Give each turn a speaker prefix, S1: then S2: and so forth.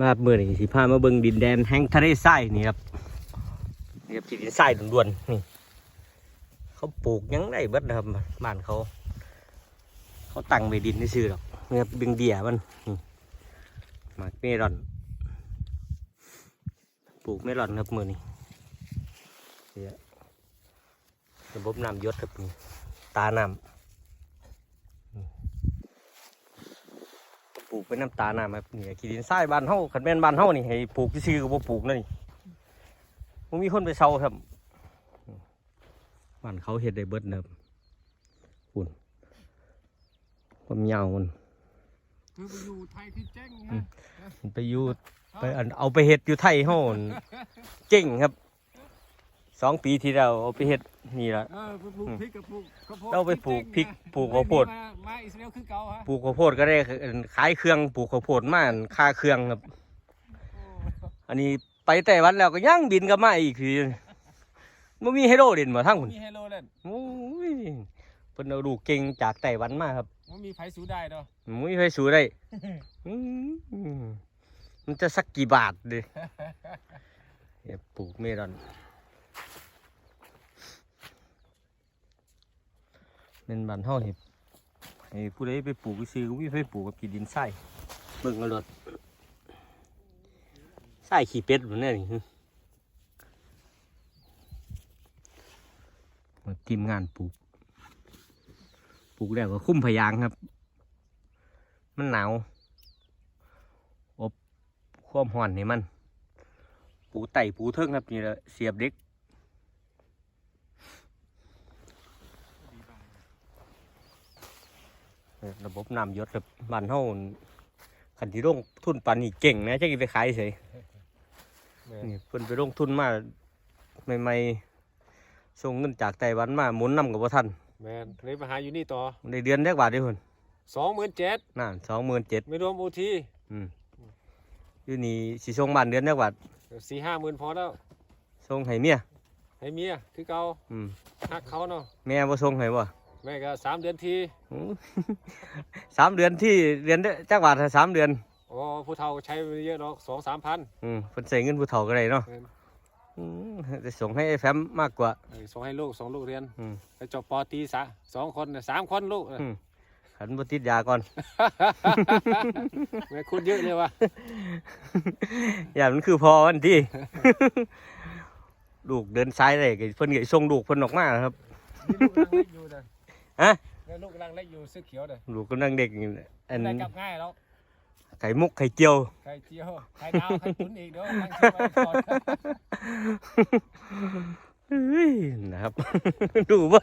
S1: มาเมื่อนี่สิพามาเบิ่งดินแดนแห่งทะเลทรายนี่ครับนี่ครับที่ดินทรายล้วนๆนี่เขาปลูกยังได้เบิดนะครับบ้านเขา เขาตั้งไว้ดินซื่อหรอกนี่ครับเบียงเดียมันนี่หมากเมลอน ปลูกเมลอนครับมือนี่เนี่ยระบบน้ำยศครับนี่ตาน้ำอืมป ลูกเป็นน้ำตาน้ำครับนี่ขี้ดินทรายบ้านเฮาขันแม่นบ้านเฮานี่ให้ปลูกซื่อๆก็บ่ปลูกเลยมันมีคนไปเซาครับอืมบ้านเขาเฮ็ดได้เบิดนะครับปุ่นความยาวมัน
S2: คือไปอยู่ไทยที่เจ๊ง
S1: อื
S2: นะ
S1: มมันไปอยู่ไปอันเอาไปเฮ็ดอยู่ไทยเฮานั่นเจ๋งครับสองปีที่แล้วเอาไปเฮ็ด นี่ละ
S2: เออไปปลูกพริกกับปลูกข้าวโพด
S1: เราไปปลูกพริกปลูกข้าวโพด
S2: มามาอิสราเอลคือเก่าฮะ
S1: ปลูกข้าวโพดก็ได้ขายเครื่องปลูกข้าวโพดมาอั่นค่าเครื่องครับ
S2: โอ้
S1: อันนี้ไปไต้หวันแล้วก็ยังบินกลับมาอีกคือมันมีไฮโดรเด่นมาทั้ง
S2: มั
S1: คุ
S2: น
S1: ณ
S2: มีไฮโลเล่น
S1: โอ้ยเพิ่นเอาลูกเก่งจากไต้หวันมาครับ
S2: มันมีไผสูได้เนาะ
S1: มุ้ยไปสู้ได้อืมมันจะสักกี่บาทดิเนี่ยปลูกเมลอน เป็นบ้านเฮาเห็บให้ผู้ใดไปปลูกซื้อก็มีไปปลูกกับกีดินทรายเบิ่งเอารถทรายขี้เป็ดมันเนี่ยนี่มาทีมงานปลูก ปลูกแล้วก็คุ้มพะยางครับ มันหนาว อบความห่อนนี่มัน ปูไต่ปูเทิงครับนี่แหละเสียบเด็ก ระบบน้ำหยศแบบบ้านเฮาขันที่ลงทุนปานนี่เก่งนะจะกินไปขายเฉย
S2: แม่
S1: นี่เพิ่นไปลงทุนมาใหม่ๆส่งเงินจากไต้หวันมาหมุนนำกับพ่ทัน
S2: แมนเลยมาหาอยู่นี่ต่อ
S1: ในเดือนแรกบาทเดียวเพิ่น
S2: สองหมื่นเจ็ด
S1: นั่นสองหมื่นเจ็ด
S2: ไม่รวมโอที
S1: อืมอยู่นี่สิส่งบ้านเดือนแรกบาท
S2: สี่ห้าหมื่นพอแล้ว
S1: ส่งให้เมีย
S2: ให้เมียคือเก่า
S1: อืม
S2: ฮักเขาเนาะ
S1: แม่บ่ส่งให้บ่
S2: แม่ก็สามเดือนที
S1: อืมสามเดือนที่เดือนจักบาทสามเดือน
S2: อ๋อผู้เฒ่าใช้ไปเยอะเนาะสองสามพัน
S1: อืมเพิ่นใส่เงินผู้เฒ่าก็ได้เนาะ
S2: แม่น
S1: อืมจะส่งให้ไอ้แฟมมากกว่า
S2: เออส่งให้ลูกสองลูกเรียน
S1: อืม
S2: ไปจบปอตรีสะสองคนน่ะสามคนลูก
S1: อืม ขันบ่ติดยาก่อน
S2: แม่คุณเยอะเลยวะ
S1: อย่ามันคือพอวันที่ ลูกเดินซ้ายได้ก็เพิ่นก็ส่งลูกเพิ่นออกมาครับ
S2: นี่ลูกกำลังเล็กอยู่นะ
S1: ฮะ
S2: เนี่ยลูกกำลังเล็กอยู่เสื้อเขียวเลย
S1: ลูกกำลังเด็กอยู่อัน
S2: ได้กลับง่ายแล้ว
S1: ไข่มุกไข่เจียว
S2: ไข่เจียวไข่ดาวไข่ตุ๋นอีกเดี๋ยวตั้งชื่อไว้ก่อน
S1: เฮ้ยนะครับ ดูเบ่